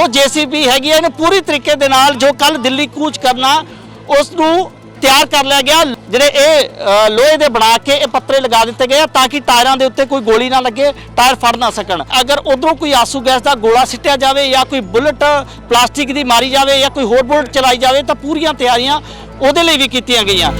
ਜੋ ਜੀਸੀਬੀ ਹੈਗੀ ਹੈ ਇਹਨੂੰ ਪੂਰੀ ਤਰੀਕੇ ਦੇ ਨਾਲ ਜੋ ਕੱਲ ਦਿੱਲੀ ਕੂਚ ਕਰਨਾ ਉਸ ਨੂੰ ਤਿਆਰ ਕਰ ਲਿਆ ਗਿਆ। ਜਿਹੜੇ ਇਹ ਲੋਹੇ ਦੇ ਬਣਾ ਕੇ ਇਹ ਪੱਤਰੇ ਲਗਾ ਦਿੱਤੇ ਗਏ ਆ ਤਾਂ ਕਿ ਟਾਇਰਾਂ ਦੇ ਉੱਤੇ ਕੋਈ ਗੋਲੀ ਨਾ ਲੱਗੇ, ਟਾਇਰ ਫੜ ਨਾ ਸਕਣ। ਅਗਰ ਉਧਰੋਂ ਕੋਈ ਆਸੂ ਗੈਸ ਦਾ ਗੋਲਾ ਸਿੱਟਿਆ ਜਾਵੇ ਜਾਂ ਕੋਈ ਬੁਲਟ, ਪਲਾਸਟਿਕ ਦੀ ਮਾਰੀ ਜਾਵੇ ਜਾਂ ਕੋਈ ਹੋਰ ਬੁਲਟ ਚਲਾਈ ਜਾਵੇ ਤਾਂ ਪੂਰੀਆਂ ਤਿਆਰੀਆਂ ਉਹਦੇ ਲਈ ਵੀ ਕੀਤੀਆਂ ਗਈਆਂ।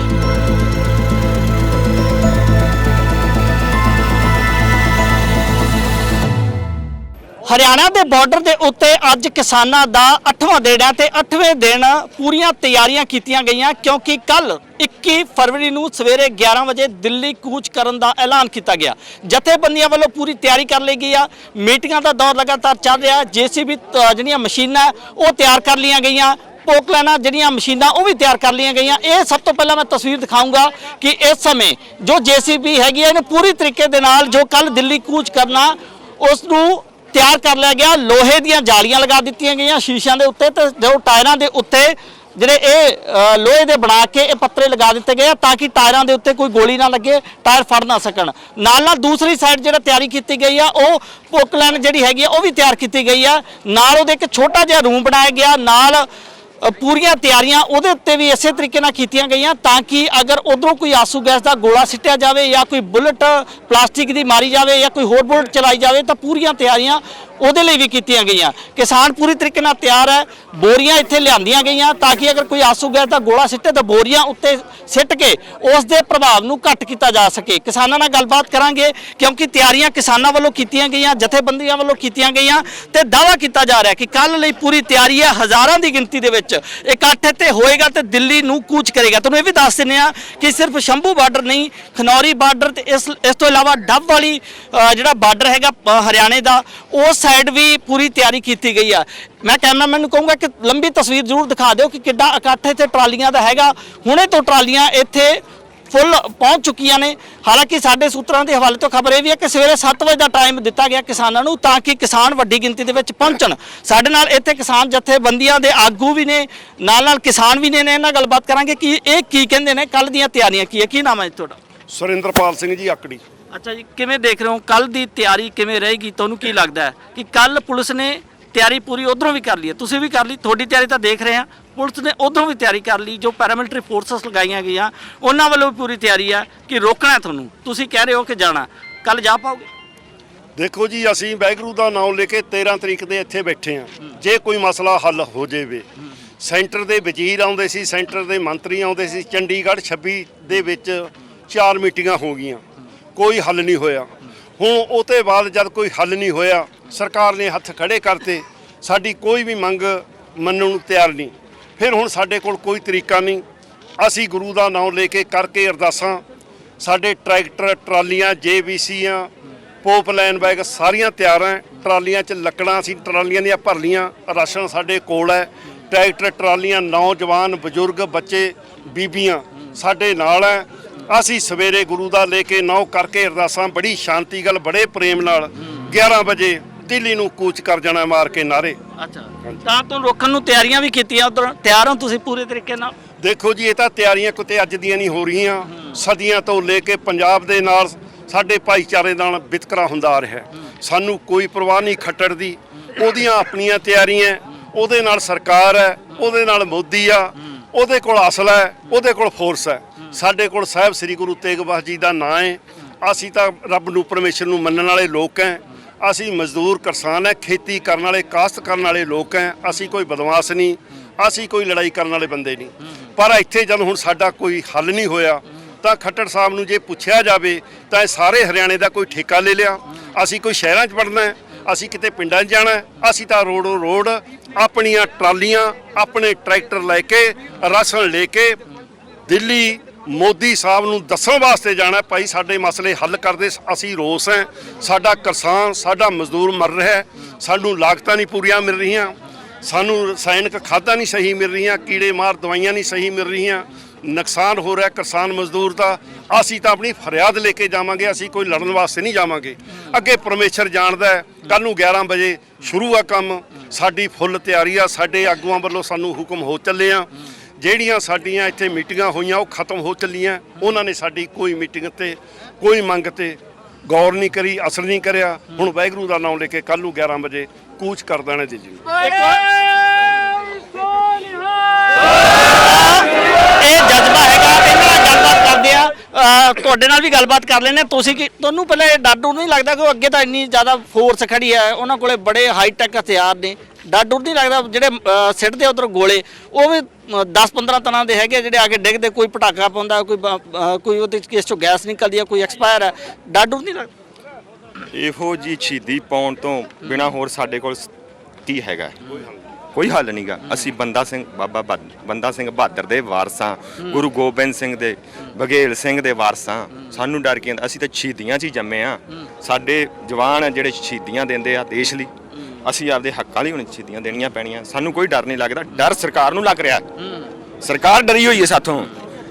ਹਰਿਆਣਾ ਦੇ ਬਾਰਡਰ ਦੇ ਉੱਤੇ ਅੱਜ ਕਿਸਾਨਾਂ ਦਾ 8ਵਾਂ ਦਿਨ ਹੈ ਤੇ 8ਵੇਂ ਦਿਨ ਪੂਰੀਆਂ ਤਿਆਰੀਆਂ ਕੀਤੀਆਂ ਗਈਆਂ ਕਿਉਂਕਿ ਕੱਲ 21 ਫਰਵਰੀ ਨੂੰ ਸਵੇਰੇ 11 ਵਜੇ ਦਿੱਲੀ ਕੂਚ ਕਰਨ ਦਾ ਐਲਾਨ ਕੀਤਾ ਗਿਆ। ਜਥੇਬੰਦੀਆਂ ਵੱਲੋਂ ਪੂਰੀ ਤਿਆਰੀ ਕਰ ਲਈ ਗਈ ਆ। ਮੀਟਿੰਗਾਂ ਦਾ ਦੌਰ ਲਗਾਤਾਰ ਚੱਲ ਰਿਹਾ ਜੀਸੀਬੀ ਜਿਹੜੀਆਂ ਮਸ਼ੀਨਾਂ ਉਹ ਤਿਆਰ ਕਰ ਲਈਆਂ ਗਈਆਂ। ਪੋਕਲਾਨਾ ਜਿਹੜੀਆਂ ਮਸ਼ੀਨਾਂ, ਉਹ ਵੀ ਤਿਆਰ ਕਰ ਲਈਆਂ ਗਈਆਂ। ਇਹ ਸਭ ਤੋਂ ਪਹਿਲਾਂ ਮੈਂ ਤਸਵੀਰ ਦਿਖਾਉਂਗਾ ਕਿ ਇਸ ਸਮੇਂ ਜੋ ਜੀਸੀਬੀ ਹੈਗੀ ਹੈ ਇਹਨੂੰ ਪੂਰੀ ਤਰੀਕੇ ਦੇ ਨਾਲ ਜੋ ਕੱਲ ਦਿੱਲੀ ਕੂਚ ਕਰਨਾ ਉਸ ਨੂੰ ਤਿਆਰ ਕਰ ਲਿਆ ਗਿਆ। ਲੋਹੇ ਦੀਆਂ ਜਾਲੀਆਂ ਲਗਾ ਦਿੱਤੀਆਂ ਗਈਆਂ ਸ਼ੀਸ਼ਿਆਂ ਦੇ ਉੱਤੇ ਤੇ ਜੋ ਟਾਇਰਾਂ ਦੇ ਉੱਤੇ ਜਿਹੜੇ ਇਹ ਲੋਹੇ ਦੇ ਬਣਾ ਕੇ ਇਹ ਪੱਤਰੇ ਲਗਾ ਦਿੱਤੇ ਗਏ ਆ ਤਾਂ ਕਿ ਟਾਇਰਾਂ ਦੇ ਉੱਤੇ ਕੋਈ ਗੋਲੀ ਨਾ ਲੱਗੇ, ਟਾਇਰ ਫੜ ਨਾ ਸਕਣ। ਨਾਲ ਨਾਲ ਦੂਸਰੀ ਸਾਈਡ ਜਿਹੜਾ ਤਿਆਰੀ ਕੀਤੀ ਗਈ ਆ, ਉਹ ਪੋਕਲੈਨ ਜਿਹੜੀ ਹੈਗੀ ਆ, ਉਹ ਵੀ ਤਿਆਰ ਕੀਤੀ ਗਈ ਆ। ਨਾਲ ਉਹਦੇ ਇੱਕ ਛੋਟਾ ਜਿਹਾ ਰੂਮ ਬਣਾਇਆ ਗਿਆ। ਨਾਲ ਪੂਰੀਆਂ ਤਿਆਰੀਆਂ ਉਹਦੇ ਉੱਤੇ ਵੀ ਇਸੇ ਤਰੀਕੇ ਨਾਲ ਕੀਤੀਆਂ ਗਈਆਂ ਤਾਂ ਕਿ ਅਗਰ ਉਧਰੋਂ ਕੋਈ ਆਸੂ ਗੈਸ ਦਾ ਗੋਲਾ ਸਿੱਟਿਆ ਜਾਵੇ ਜਾਂ ਕੋਈ ਬੁਲਟ, ਪਲਾਸਟਿਕ ਦੀ ਮਾਰੀ ਜਾਵੇ ਜਾਂ ਕੋਈ ਹੋਰ ਬੁਲਟ ਚਲਾਈ ਜਾਵੇ ਤਾਂ ਪੂਰੀਆਂ ਤਿਆਰੀਆਂ ਉਹਦੇ ਲਈ ਵੀ ਕੀਤੀਆਂ ਗਈਆਂ। ਕਿਸਾਨ ਪੂਰੀ ਤਰੀਕੇ ਨਾਲ ਤਿਆਰ ਹੈ। ਬੋਰੀਆਂ ਇੱਥੇ ਲਿਆਂਦੀਆਂ ਗਈਆਂ ਤਾਂ ਕਿ ਅਗਰ ਕੋਈ ਆਸੂ ਗੈਸ ਦਾ ਗੋਲਾ ਸਿੱਟੇ ਤਾਂ ਬੋਰੀਆਂ ਉੱਤੇ ਸਿੱਟ ਕੇ ਉਸ ਦੇ ਪ੍ਰਭਾਵ ਨੂੰ ਘੱਟ ਕੀਤਾ ਜਾ ਸਕੇ। ਕਿਸਾਨਾਂ ਨਾਲ ਗੱਲਬਾਤ ਕਰਾਂਗੇ ਕਿਉਂਕਿ ਤਿਆਰੀਆਂ ਕਿਸਾਨਾਂ ਵੱਲੋਂ ਕੀਤੀਆਂ ਗਈਆਂ, ਜਥੇਬੰਦੀਆਂ ਵੱਲੋਂ ਕੀਤੀਆਂ ਗਈਆਂ ਤੇ ਦਾਅਵਾ ਕੀਤਾ ਜਾ ਰਿਹਾ ਕਿ ਕੱਲ ਲਈ ਪੂਰੀ ਤਿਆਰੀ ਹੈ ਹਜ਼ਾਰਾਂ ਦੀ ਗਿਣਤੀ ਦੇ ਵਿੱਚ। ਇਕੱਠ ਇੱਥੇ ਹੋਏਗਾ ਤੇ ਦਿੱਲੀ ਨੂੰ ਕੂਚ ਕਰੇਗਾ। ਤੁਹਾਨੂੰ ਇਹ ਵੀ ਦੱਸ ਦਿੰਦੇ ਆ ਕਿ ਸਿਰਫ ਸ਼ੰਭੂ ਬਾਰਡਰ ਨਹੀਂ, ਖਨੌਰੀ ਬਾਰਡਰ ਤੇ ਇਸ ਇਸ ਤੋਂ ਇਲਾਵਾ ਡੱਬ ਵਾਲੀ ਜਿਹੜਾ ਬਾਰਡਰ ਹੈਗਾ ਹਰਿਆਣੇ ਦਾ ਉਸ ਸਾਈਡ ਵੀ ਪੂਰੀ ਤਿਆਰੀ ਕੀਤੀ ਗਈ ਆ। ਮੈਂ ਕੈਮਰਾਮੈਨ ਨੂੰ ਕਹੂੰਗਾ ਕਿ ਲੰਬੀ ਤਸਵੀਰ ਜ਼ਰੂਰ ਦਿਖਾ ਦਿਓ ਕਿ ਕਿੱਡਾ ਇਕੱਠ ਇੱਥੇ ਟਰਾਲੀਆਂ ਦਾ ਹੈਗਾ। ਹੁਣੇ ਤੋਂ ਟਰਾਲੀਆਂ ਇੱਥੇ ਫੁੱਲ ਪਹੁੰਚ ਚੁੱਕੀਆਂ ਨੇ। ਹਾਲਾਂਕਿ ਸਾਡੇ ਸੂਤਰਾਂ ਦੇ ਹਵਾਲੇ ਤੋਂ ਖਬਰ ਇਹ ਵੀ ਹੈ ਕਿ ਸਵੇਰੇ 7 ਵਜੇ ਦਾ ਟਾਈਮ ਦਿੱਤਾ ਗਿਆ ਕਿਸਾਨਾਂ ਨੂੰ ਤਾਂ ਕਿ ਕਿਸਾਨ ਵੱਡੀ ਗਿਣਤੀ ਦੇ ਵਿੱਚ ਪਹੁੰਚਣ। ਸਾਡੇ ਨਾਲ ਇੱਥੇ ਕਿਸਾਨ ਜਥੇਬੰਦੀਆਂ ਦੇ ਆਗੂ ਵੀ ਨੇ, ਨਾਲ ਨਾਲ ਕਿਸਾਨ ਵੀ ਨੇ ਇਹਨਾਂ ਨਾਲ ਗੱਲਬਾਤ ਕਰਾਂਗੇ ਕਿ ਇਹ ਕੀ ਕਹਿੰਦੇ ਨੇ ਕੱਲ ਦੀਆਂ ਤਿਆਰੀਆਂ ਕੀ ਹੈ? ਕੀ ਨਾਮ ਹੈ ਤੁਹਾਡਾ? ਸੁਰਿੰਦਰਪਾਲ ਸਿੰਘ ਜੀ, ਆਕੜੀ। ਅੱਛਾ ਜੀ, ਕਿਵੇਂ ਦੇਖ ਰਹੇ ਹੋ? ਕੱਲ ਦੀ ਤਿਆਰੀ ਕਿਵੇਂ ਰਹੇਗੀ? ਤੁਹਾਨੂੰ ਕੀ ਲੱਗਦਾ ਹੈ ਕਿ ਕੱਲ ਪੁਲਿਸ ਨੇ ਤਿਆਰੀ ਪੂਰੀ ਉਧਰੋਂ ਵੀ ਕਰ ਲਈ ਹੈ? ਤੁਸੀਂ ਵੀ ਕਰ ਲਈ, ਤੁਹਾਡੀ ਤਿਆਰੀ ਤਾਂ ਦੇਖ ਰਹੇ ਹਾਂ। ਪੁਲਿਸ ਨੇ ਉਧਰੋਂ ਵੀ ਤਿਆਰੀ ਕਰ ਲਈ, ਜੋ ਪੈਰਾਮਿਲਟਰੀ ਫੋਰਸਸ ਲਗਾਈਆਂ ਗਈਆਂ, ਉਹਨਾਂ ਵੱਲੋਂ ਵੀ ਪੂਰੀ ਤਿਆਰੀ ਹੈ ਕਿ ਰੋਕਣਾ ਹੈ ਤੁਹਾਨੂੰ। ਤੁਸੀਂ ਕਹਿ ਰਹੇ ਹੋ ਕਿ ਜਾਣਾ। ਕੱਲ ਜਾ ਪਾਓਗੇ? ਦੇਖੋ ਜੀ, ਅਸੀਂ ਵੈਗਰੂ ਦਾ ਨਾਮ ਲੈ ਕੇ 13 ਤਰੀਕ ਦੇ ਇੱਥੇ ਬੈਠੇ ਆ ਜੇ ਕੋਈ ਮਸਲਾ ਹੱਲ ਹੋ ਜਾਵੇ, ਸੈਂਟਰ ਦੇ ਵਜ਼ੀਰ ਆਉਂਦੇ ਸੀ, ਸੈਂਟਰ ਦੇ ਮੰਤਰੀ ਆਉਂਦੇ ਸੀ, ਚੰਡੀਗੜ੍ਹ 26 ਦੇ ਵਿੱਚ ਚਾਰ ਮੀਟਿੰਗਾਂ ਹੋ ਗਈਆਂ। ਕੋਈ ਹੱਲ ਨਹੀਂ ਹੋਇਆ। ਹੁਣ ਉਹ ਤੋਂ ਬਾਅਦ ਜਦ ਕੋਈ ਹੱਲ ਨਹੀਂ ਹੋਇਆ, ਸਰਕਾਰ ਨੇ ਹੱਥ ਖੜੇ ਕਰਤੇ, ਸਾਡੀ ਕੋਈ ਵੀ ਮੰਗ ਮੰਨਣ ਨੂੰ ਤਿਆਰ ਨਹੀਂ। ਫਿਰ ਹੁਣ ਸਾਡੇ ਕੋਲ ਕੋਈ ਤਰੀਕਾ ਨਹੀਂ। ਅਸੀਂ ਗੁਰੂ ਦਾ ਨਾਮ ਲੈ ਕੇ ਕਰਕੇ ਅਰਦਾਸਾਂ, ਸਾਡੇ ਟਰੈਕਟਰ, ਟਰਾਲੀਆਂ, ਜੇਬੀਸੀਆਂ, ਪੋਪ ਲਾਈਨ ਬੈਗ ਸਾਰੀਆਂ ਤਿਆਰ ਐ ਟਰਾਲੀਆਂ 'ਚ ਲੱਕੜਾਂ ਅਸੀਂ ਟਰਾਲੀਆਂ ਦੀਆਂ ਭਰ ਲੀਆਂ ਰਾਸ਼ਨ ਸਾਡੇ ਕੋਲ ਹੈ। ਟਰੈਕਟਰ, ਟਰਾਲੀਆਂ, ਨੌਜਵਾਨ, ਬਜ਼ੁਰਗ, ਬੱਚੇ, ਬੀਬੀਆਂ ਸਾਡੇ ਨਾਲ ਹੈ। ਅਸੀਂ ਸਵੇਰੇ ਗੁਰੂ ਦਾ ਲੈ ਕੇ ਨੌ ਕਰਕੇ ਅਰਦਾਸਾਂ ਬੜੀ ਸ਼ਾਂਤੀ ਗੱਲ ਬੜੇ ਪ੍ਰੇਮ ਨਾਲ 11 ਵਜੇ ਦਿੱਲੀ ਨੂੰ ਕੂਚ ਕਰ ਜਾਣਾ ਮਾਰ ਕੇ ਨਾਰੇ। ਅੱਛਾ। ਤਾਂ ਤੋਂ ਰੋਕਣ ਨੂੰ ਤਿਆਰੀਆਂ ਵੀ ਕੀਤੀਆਂ ਉਧਰ ਤਿਆਰ ਹੋ ਤੁਸੀਂ ਪੂਰੇ ਤਰੀਕੇ ਨਾਲ? ਦੇਖੋ ਜੀ ਇਹ ਤਾਂ ਤਿਆਰੀਆਂ ਕਿਤੇ ਅੱਜ ਦੀਆਂ ਨਹੀਂ ਹੋ ਰਹੀਆਂ। ਸਦੀਆਂ ਤੋਂ ਲੈ ਕੇ ਪੰਜਾਬ ਦੇ ਨਾਲ ਸਾਡੇ ਭਾਈਚਾਰੇ ਨਾਲ ਵਿਤਕਰਾ ਹੁੰਦਾ ਆ ਰਿਹਾ। ਸਾਨੂੰ ਕੋਈ ਪਰਵਾਹ ਨਹੀਂ ਖੱਟੜ ਦੀ ਉਹਦੀਆਂ ਆਪਣੀਆਂ ਤਿਆਰੀਆਂ ਉਹਦੇ ਨਾਲ ਸਰਕਾਰ ਹੈ ਉਹਦੇ ਨਾਲ ਮੋਦੀ ਆ। ਉਹਦੇ ਕੋਲ ਅਸਲ ਹੈ, ਉਹਦੇ ਕੋਲ ਫੋਰਸ ਹੈ। ਸਾਡੇ ਕੋਲ ਸਾਹਿਬ ਸ੍ਰੀ ਗੁਰੂ ਤੇਗ ਬਹਾਦਰ ਜੀ ਦਾ ਨਾਂ ਹੈ। ਅਸੀਂ ਤਾਂ ਰੱਬ ਨੂੰ, ਪਰਮੇਸ਼ਰ ਨੂੰ ਮੰਨਣ ਵਾਲੇ ਲੋਕ ਹੈ। ਅਸੀਂ ਮਜ਼ਦੂਰ, ਕਿਸਾਨ ਹੈ, ਖੇਤੀ ਕਰਨ ਵਾਲੇ, ਕਾਸ਼ਤ ਕਰਨ ਵਾਲੇ ਲੋਕ ਹੈ। ਅਸੀਂ ਕੋਈ ਬਦਮਾਸ਼ ਨਹੀਂ, ਅਸੀਂ ਕੋਈ ਲੜਾਈ ਕਰਨ ਵਾਲੇ ਬੰਦੇ ਨਹੀਂ। ਪਰ ਇੱਥੇ ਜਦ ਹੁਣ ਸਾਡਾ ਕੋਈ ਹੱਲ ਨਹੀਂ ਹੋਇਆ, ਤਾਂ ਖੱਟੜ ਸਾਹਿਬ ਨੂੰ ਜੇ ਪੁੱਛਿਆ ਜਾਵੇ, ਤਾਂ ਇਹ ਸਾਰੇ ਹਰਿਆਣੇ ਦਾ ਕੋਈ ਠੇਕਾ ਲੈ ਲਿਆ। ਅਸੀਂ ਕੋਈ ਸ਼ਹਿਰਾਂ 'ਚ ਵੜਨਾ ਹੈ, ਅਸੀਂ ਕਿਤੇ ਪਿੰਡਾਂ 'ਚ ਜਾਣਾ ਅਸੀਂ ਤਾਂ ਰੋਡੋ ਰੋਡ ਆਪਣੀਆਂ ਟਰਾਲੀਆਂ, ਆਪਣੇ ਟਰੈਕਟਰ ਲੈ ਕੇ, ਰਾਸ਼ਨ ਲੈ ਕੇ, ਦਿੱਲੀ ਮੋਦੀ ਸਾਹਿਬ ਨੂੰ ਦੱਸਣ ਵਾਸਤੇ ਜਾਣਾ ਭਾਈ ਸਾਡੇ ਮਸਲੇ ਹੱਲ ਕਰਦੇ ਅਸੀਂ ਰੋਸ ਹੈ। ਸਾਡਾ ਕਿਸਾਨ, ਸਾਡਾ ਮਜ਼ਦੂਰ ਮਰ ਰਿਹਾ ਹੈ। ਸਾਨੂੰ ਲਾਗਤਾਂ ਨਹੀਂ ਪੂਰੀਆਂ ਮਿਲ ਰਹੀਆਂ। ਸਾਨੂੰ ਰਸਾਇਣਕ ਖਾਦਾਂ ਨਹੀਂ ਸਹੀ ਮਿਲ ਰਹੀਆਂ। ਕੀੜੇ ਮਾਰ, ਦਵਾਈਆਂ ਨਹੀਂ ਸਹੀ ਮਿਲ ਰਹੀਆਂ। ਨੁਕਸਾਨ ਹੋ ਰਿਹਾ ਕਿਸਾਨ ਮਜ਼ਦੂਰ ਦਾ, ਅਸੀਂ ਤਾਂ ਆਪਣੀ ਫਰਿਆਦ ਲੈ ਕੇ ਜਾਵਾਂਗੇ, ਅਸੀਂ ਕੋਈ ਲੜਨ ਵਾਸਤੇ ਨਹੀਂ ਜਾਵਾਂਗੇ। ਅੱਗੇ ਪਰਮੇਸ਼ਰ ਜਾਣਦਾ ਹੈ ਕੱਲ ਨੂੰ 11 ਵਜੇ ਸ਼ੁਰੂ ਆ ਕੰਮ, ਸਾਡੀ ਫੁੱਲ ਤਿਆਰੀ ਆ, ਸਾਡੇ ਆਗੂਆਂ ਵੱਲੋਂ ਸਾਨੂੰ ਹੁਕਮ ਹੋ ਚੱਲੇ ਆ ਜਿਹੜੀਆਂ ਸਾਡੀਆਂ ਇੱਥੇ ਮੀਟਿੰਗਾਂ ਹੋਈਆਂ, ਉਹ ਖਤਮ ਹੋ ਚੱਲੀਆਂ। ਉਹਨਾਂ ਨੇ ਸਾਡੀ ਕੋਈ ਮੀਟਿੰਗ ਤੇ ਕੋਈ ਮੰਗ ਤੇ ਗੌਰ ਨਹੀਂ ਕਰੀ, ਅਸਰ ਨਹੀਂ ਕਰਿਆ। ਹੁਣ ਵਾਹਿਗੁਰੂ ਦਾ ਨਾਮ ਲੈ ਕੇ ਕੱਲ ਨੂੰ 11 ਵਜੇ ਕੂਚ ਕਰ ਦੇਣਾ ਜੀ ਜੀ ਇਹ ਜਜ਼ਬਾ ਹੈਗਾ ਇਹਨਾਂ ਨਾਲ ਗੱਲਬਾਤ ਕਰਦੇ ਆ ਅਹ ਤੁਹਾਡੇ ਨਾਲ ਵੀ ਗੱਲਬਾਤ ਕਰ ਲੈਣੇ ਤੁਸੀਂ ਕੀ ਤੁਹਾਨੂੰ ਪਹਿਲਾਂ ਇਹ ਡਰ ਨਹੀਂ ਲੱਗਦਾ ਕਿ ਅੱਗੇ ਤਾਂ ਇੰਨੀ ਜ਼ਿਆਦਾ ਫੋਰਸ ਖੜੀ ਹੈ? ਉਹਨਾਂ ਕੋਲੇ ਬੜੇ ਹਾਈ ਟੈਕ ਹਥਿਆਰ ਨੇ। ਡਰ ਡਰ ਨਹੀਂ ਲੱਗਦਾ ਜਿਹੜੇ ਸਿੱਟਦੇ ਉਧਰ ਗੋਲੇ? ਉਹ ਵੀ 10-15 ਤਰ੍ਹਾਂ ਦੇ ਹੈਗੇ ਜਿਹੜੇ ਆ ਕੇ ਡਿੱਗਦੇ, ਕੋਈ ਪਟਾਕਾ ਪਾਉਂਦਾ, ਕੋਈ ਕੋਈ ਉਹਦੇ ਕਿਸ ਚੋਂ ਗੈਸ ਨਿਕਲਦੀ ਹੈ ਕੋਈ ਐਕਸਪਾਇਰ ਹੈ ਡਰ ਡਰ ਨਹੀਂ ਲੱਗਦਾ? ਇਹੋ ਜੀ ਸ਼ਹੀਦੀ ਪਾਉਣ ਤੋਂ ਬਿਨਾ ਹੋਰ ਸਾਡੇ ਕੋਲ ਕੀ ਹੈਗਾ? ਕੋਈ ਹੱਲ ਨਹੀਂਗਾ ਅਸੀਂ ਬੰਦਾ ਸਿੰਘ, ਬਾਬਾ ਬਾ- ਬੰਦਾ ਸਿੰਘ ਬਹਾਦਰ ਦੇ ਵਾਰਸਾਂ, ਗੁਰੂ ਗੋਬਿੰਦ ਸਿੰਘ ਦੇ, ਬਘੇਲ ਸਿੰਘ ਦੇ ਵਾਰਸਾਂ, ਸਾਨੂੰ ਡਰ ਕੀ ਅਸੀਂ ਤਾਂ ਸ਼ਹੀਦੀਆਂ 'ਚ ਹੀ ਜੰਮੇ ਆ। ਸਾਡੇ ਜਵਾਨ ਆ ਜਿਹੜੇ ਸ਼ਹੀਦੀਆਂ ਦਿੰਦੇ ਆ ਦੇਸ਼ ਲਈ, ਅਸੀਂ ਆਪਦੇ ਹੱਕਾਂ ਲਈ ਹੁਣ ਸ਼ਹੀਦੀਆਂ ਦੇਣੀਆਂ ਪੈਣੀਆਂ। ਸਾਨੂੰ ਕੋਈ ਡਰ ਨਹੀਂ ਲੱਗਦਾ। ਡਰ ਸਰਕਾਰ ਨੂੰ ਲੱਗ ਰਿਹਾ। ਸਰਕਾਰ ਡਰੀ ਹੋਈ ਹੈ ਸਾਥੋਂ।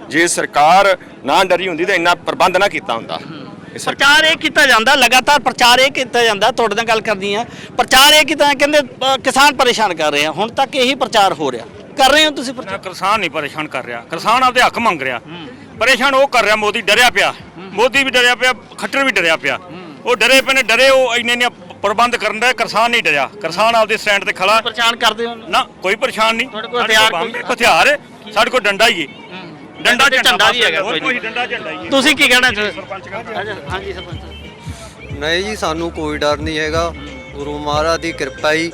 ਜੇ ਸਰਕਾਰ ਨਾ ਡਰੀ ਹੁੰਦੀ ਤਾਂ ਇੰਨਾ ਪ੍ਰਬੰਧ ਨਾ ਕੀਤਾ ਹੁੰਦਾ। ਇਹ ਸਰਕਾਰ ਪ੍ਰਚਾਰ ਇਹ ਕੀਤਾ ਜਾਂਦਾ ਲਗਾਤਾਰ ਪ੍ਰਚਾਰ ਇਹ ਕੀਤਾ ਜਾਂਦਾ ਤੁਹਾਡੇ ਨਾਲ ਗੱਲ ਕਰਨੀ ਆ। ਪ੍ਰਚਾਰ ਇਹ ਕੀਤਾ ਕਹਿੰਦੇ ਕਿਸਾਨ ਪਰੇਸ਼ਾਨ ਕਰ ਰਹੇ ਆ। ਹੁਣ ਤੱਕ ਇਹੀ ਪ੍ਰਚਾਰ ਹੋ ਰਿਹਾ। ਕਰ ਰਹੇ ਹੋ ਤੁਸੀਂ ਨਾ ਪ੍ਰਚਾਰ? ਕਿਸਾਨ ਨਹੀਂ ਪਰੇਸ਼ਾਨ ਕਰ ਰਿਹਾ। ਕਿਸਾਨ ਆਪਦੇ ਹੱਕ ਮੰਗ ਰਿਹਾ। ਪਰੇਸ਼ਾਨ ਉਹ ਕਰ ਰਿਹਾ ਮੋਦੀ ਡਰਿਆ ਪਿਆ। ਮੋਦੀ ਵੀ ਡਰਿਆ ਪਿਆ ਖੱਟਰ ਵੀ ਡਰਿਆ ਪਿਆ। ਉਹ ਡਰੇ ਪਏ ਨੇ ਡਰੇ ਉਹ ਇੰਨੇ ਨੇ ਪ੍ਰਬੰਧ ਕਰਨ ਦਾ ਕਿਸਾਨ ਨਹੀਂ ਡਰਿਆ। ਕਿਸਾਨ ਆਪਦੇ ਸਟੈਂਡ ਤੇ ਖੜਾ। ਪਰੇਸ਼ਾਨ ਕਰਦੇ ਹੋ? ਨਾ ਕੋਈ ਪਰੇਸ਼ਾਨ ਨਹੀਂ। ਤੁਹਾਡੇ ਕੋਲ ਹਥਿਆਰ ਕੋਈ? ਹਥਿਆਰ ਹੈ। ਸਾਡੇ ਕੋਲ ਡੰਡਾ ਹੀ ਹੈ। ਡੰਡਾ ਤੇ ਝੰਡਾ ਵੀ ਹੈਗਾ, ਕੋਈ ਨਹੀਂ। ਡੰਡਾ ਝੰਡਾ ਹੀ ਹੈ। ਤੁਸੀਂ ਕੀ ਕਹਿਣਾ ਚਾਹੁੰਦੇ ਹਾਂਜੀ ਸਰਪੰਚ ਨਹੀਂ ਜੀ ਸਾਨੂੰ ਕੋਈ ਡਰ ਨਹੀਂ ਹੈਗਾ। ਗੁਰੂ ਮਹਾਰਾਜ ਦੀ ਕਿਰਪਾ ਹੀ।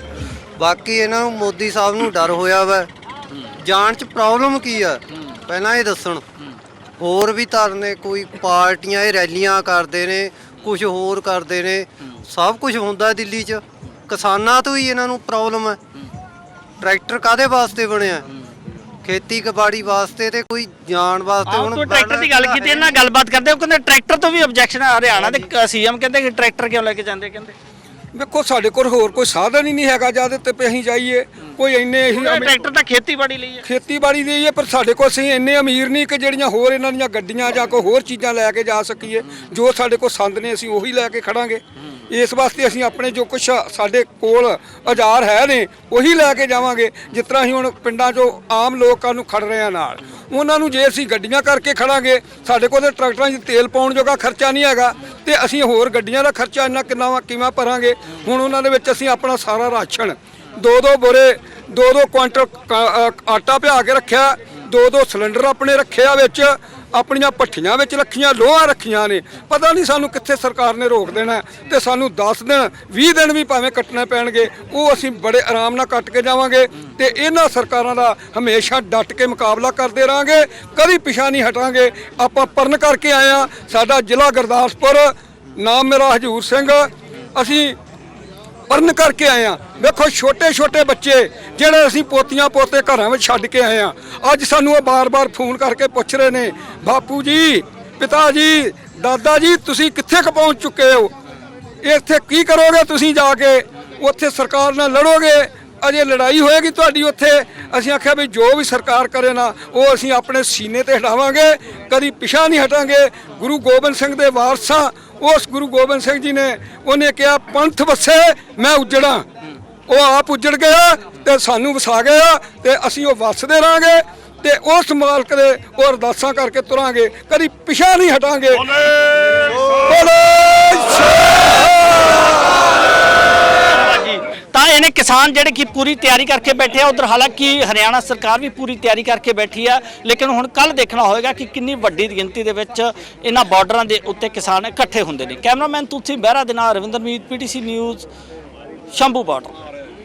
ਬਾਕੀ ਇਹਨਾਂ ਨੂੰ ਮੋਦੀ ਸਾਹਿਬ ਨੂੰ ਡਰ ਹੋਇਆ ਵਾ। ਜਾਣ ਚ ਪ੍ਰੋਬਲਮ ਕੀ ਆ? ਪਹਿਲਾਂ ਇਹ ਦੱਸਣ। ਹੋਰ ਵੀ ਧਰਨੇ ਕੋਈ ਪਾਰਟੀਆਂ ਇਹ ਰੈਲੀਆਂ ਕਰਦੇ ਨੇ ਕੁਝ ਹੋਰ ਕਰਦੇ ਨੇ। ਸਭ ਕੁਝ ਹੁੰਦਾ ਦਿੱਲੀ 'ਚ। ਕਿਸਾਨਾਂ ਤੋਂ ਹੀ ਇਹਨਾਂ ਨੂੰ ਪ੍ਰੋਬਲਮ ਹੈ ਟਰੈਕਟਰ ਕਾਦੇ ਵਾਸਤੇ ਬਣਿਆ? ਖੇਤੀ ਕਬਾੜੀ ਵਾਸਤੇ ਤੇ ਕੋਈ ਜਾਣ ਵਾਸਤੇ ਆਹ ਤੋਂ ਟਰੈਕਟਰ ਦੀ ਗੱਲ ਕੀਤੀ ਇਹਨਾਂ ਨਾਲ ਗੱਲਬਾਤ ਕਰਦੇ ਉਹ ਕਹਿੰਦੇ ਟਰੈਕਟਰ ਤੋਂ ਵੀ ਆਬਜੈਕਸ਼ਨ ਆ ਹਰਿਆਣਾ ਦੇ ਸੀਐਮ ਕਹਿੰਦੇ ਕਿ ਟਰੈਕਟਰ ਕਿਉਂ ਲੈ ਕੇ ਜਾਂਦੇ ਕਹਿੰਦੇ। ਵੇਖੋ ਸਾਡੇ ਕੋਲ ਹੋਰ ਕੋਈ ਸਾਧਨ ਹੀ ਨਹੀਂ ਹੈਗਾ ਜਦ ਤੇ ਅਸੀਂ ਜਾਈਏ ਕੋਈ ਇੰਨੇ ਅਸੀਂ ਟਰੈਕਟਰ ਤਾਂ ਖੇਤੀਬਾੜੀ ਲਈ ਹੈ। ਖੇਤੀਬਾੜੀ ਦੀ ਹੈ ਪਰ ਸਾਡੇ ਕੋਲ ਅਸੀਂ ਇੰਨੇ ਅਮੀਰ ਨਹੀਂ ਕਿ ਜਿਹੜੀਆਂ ਹੋਰ ਇਹਨਾਂ ਦੀਆਂ ਗੱਡੀਆਂ ਜਾਂ ਕੋਈ ਹੋਰ ਚੀਜ਼ਾਂ ਲੈ ਕੇ ਜਾ ਸਕੀਏ ਜੋ ਸਾਡੇ ਕੋਲ ਸੰਦ ਨੇ ਅਸੀਂ ਉਹੀ ਲੈ ਕੇ ਖੜਾਂਗੇ। ਇਸ ਵਾਸਤੇ ਅਸੀਂ ਆਪਣੇ ਜੋ ਕੁਛ ਸਾਡੇ ਕੋਲ ਔਜ਼ਾਰ ਹੈ ਨੇ, ਉਹੀ ਲੈ ਕੇ ਜਾਵਾਂਗੇ, ਜਿਸ ਤਰ੍ਹਾਂ ਅਸੀਂ ਹੁਣ ਪਿੰਡਾਂ 'ਚੋਂ ਆਮ ਲੋਕਾਂ ਨੂੰ ਖੜ ਰਹੇ ਆ ਨਾਲ। ਉਹਨਾਂ ਨੂੰ ਜੇ ਅਸੀਂ ਗੱਡੀਆਂ ਕਰਕੇ ਖੜਾਂਗੇ, ਸਾਡੇ ਕੋਲ ਤੇ ਟਰੈਕਟਰਾਂ 'ਚ ਤੇਲ ਪਾਉਣ ਜੋਗਾ ਖਰਚਾ ਨਹੀਂ ਹੈਗਾ, ਤੇ ਅਸੀਂ ਹੋਰ ਗੱਡੀਆਂ ਦਾ ਖਰਚਾ ਇੰਨਾ ਕਿੰਨਾ ਵਾ- ਕਿਵੇਂ ਭਰਾਂਗੇ? ਹੁਣ ਉਹਨਾਂ ਦੇ ਵਿੱਚ ਅਸੀਂ ਆਪਣਾ ਸਾਰਾ ਰਾਸ਼ਨ ਦੋ ਦੋ ਬੋਰੇ ਦੋ ਦੋ ਕੁਆਂਟਲ ਕ- ਆਟਾ ਪਿਆ ਕੇ ਰੱਖਿਆ ਦੋ ਦੋ ਸਿਲੰਡਰ ਆਪਣੇ ਰੱਖਿਆ ਵਿੱਚ ਆਪਣੀਆਂ ਭੱਠੀਆਂ ਵਿੱਚ ਰੱਖੀਆਂ, ਲੋਹਾਂ ਰੱਖੀਆਂ ਨੇ। ਪਤਾ ਨਹੀਂ ਸਾਨੂੰ ਕਿੱਥੇ ਸਰਕਾਰ ਨੇ ਰੋਕ ਦੇਣਾ ਤੇ ਸਾਨੂੰ 10 ਦਿਨ 20 ਦਿਨ ਵੀ ਭਾਵੇਂ ਕੱਟਣੇ ਪੈਣਗੇ, ਉਹ ਅਸੀਂ ਬੜੇ ਆਰਾਮ ਨਾਲ ਕੱਟ ਕੇ ਜਾਵਾਂਗੇ ਤੇ ਇਹਨਾਂ ਸਰਕਾਰਾਂ ਦਾ ਹਮੇਸ਼ਾ ਡਟ ਕੇ ਮੁਕਾਬਲਾ ਕਰਦੇ ਰਹਾਂਗੇ, ਕਦੀ ਪਿਛਾ ਨਹੀਂ ਹਟਾਂਗੇ। ਆਪਾਂ ਪਰਨ ਕਰਕੇ ਆਏ ਆ ਸਾਡਾ ਜ਼ਿਲ੍ਹਾ ਗੁਰਦਾਸਪੁਰ, ਨਾਮ ਮੇਰਾ ਹਜੂਰ ਸਿੰਘ, ਅਸੀਂ ਪਰਨ ਕਰਕੇ ਆਏ ਆ। ਵੇਖੋ ਛੋਟੇ ਛੋਟੇ ਬੱਚੇ ਜਿਹੜੇ ਅਸੀਂ ਪੋਤੀਆਂ ਪੋਤੇ ਘਰਾਂ ਵਿੱਚ ਛੱਡ ਕੇ ਆਏ ਆ। ਅੱਜ ਸਾਨੂੰ ਉਹ ਬਾਰ-ਬਾਰ ਫੋਨ ਕਰਕੇ ਪੁੱਛ ਰਹੇ ਨੇ, ਬਾਪੂ ਜੀ, ਪਿਤਾ ਜੀ, ਦਾਦਾ ਜੀ, ਤੁਸੀਂ ਕਿੱਥੇ ਕੁ ਪਹੁੰਚ ਚੁੱਕੇ ਹੋ? ਇੱਥੇ ਕੀ ਕਰੋਗੇ ਤੁਸੀਂ ਜਾ ਕੇ? ਉੱਥੇ ਸਰਕਾਰ ਨਾਲ ਲੜੋਗੇ? ਅਜੇ ਲੜਾਈ ਹੋਏਗੀ ਤੁਹਾਡੀ ਉੱਥੇ? ਅਸੀਂ ਆਖਿਆ ਵੀ ਜੋ ਵੀ ਸਰਕਾਰ ਕਰੇ ਨਾ, ਉਹ ਅਸੀਂ ਆਪਣੇ ਸੀਨੇ ਤੇ ਹਟਾਵਾਂਗੇ, ਕਦੀ ਪਿਛਾ ਨਹੀਂ ਹਟਾਂਗੇ। ਗੁਰੂ ਗੋਬਿੰਦ ਸਿੰਘ ਦੇ ਵਾਰਸਾਂ ਉਸ ਗੁਰੂ ਗੋਬਿੰਦ ਸਿੰਘ ਜੀ ਨੇ ਉਹਨੇ ਕਿਹਾ ਪੰਥ ਵਸੇ ਮੈਂ ਉਜੜਾਂ। ਉਹ ਆਪ ਉਜੜ ਗਿਆ ਤੇ ਸਾਨੂੰ ਵਸਾ ਗਿਆ ਤੇ ਅਸੀਂ ਉਹ ਵਸਦੇ ਰਾਂਗੇ ਤੇ ਉਸ ਮਾਲਕ ਦੇ ਉਹ ਅਰਦਾਸਾਂ ਕਰਕੇ ਤੁਰਾਂਗੇ। ਕਦੀ ਪਿਛਾ ਨਹੀਂ ਹਟਾਂਗੇ। ਬੋਲੇ ਜੀ ਤਾਂ ਇਹਨੇ ਕਿਸਾਨ ਜਿਹੜੇ ਕਿ ਪੂਰੀ ਤਿਆਰੀ ਕਰਕੇ ਬੈਠੇ ਆ। ਉਧਰ ਹਾਲਾਂਕਿ ਹਰਿਆਣਾ ਸਰਕਾਰ ਵੀ ਪੂਰੀ ਤਿਆਰੀ ਕਰਕੇ ਬੈਠੀ ਆ, ਲੇਕਿਨ ਹੁਣ ਕੱਲ ਦੇਖਣਾ ਹੋਏਗਾ ਕਿ ਕਿੰਨੀ ਵੱਡੀ ਗਿਣਤੀ ਦੇ ਵਿੱਚ ਇਹਨਾਂ ਬਾਰਡਰਾਂ ਦੇ ਉੱਤੇ ਕਿਸਾਨ ਇਕੱਠੇ ਹੁੰਦੇ ਨੇ। ਕੈਮਰਾਮੈਨ ਤੁਲਸੀ ਬਹਿਰਾ ਦੇ ਨਾਲ Ravinder Meet PTC news, Shambhu border.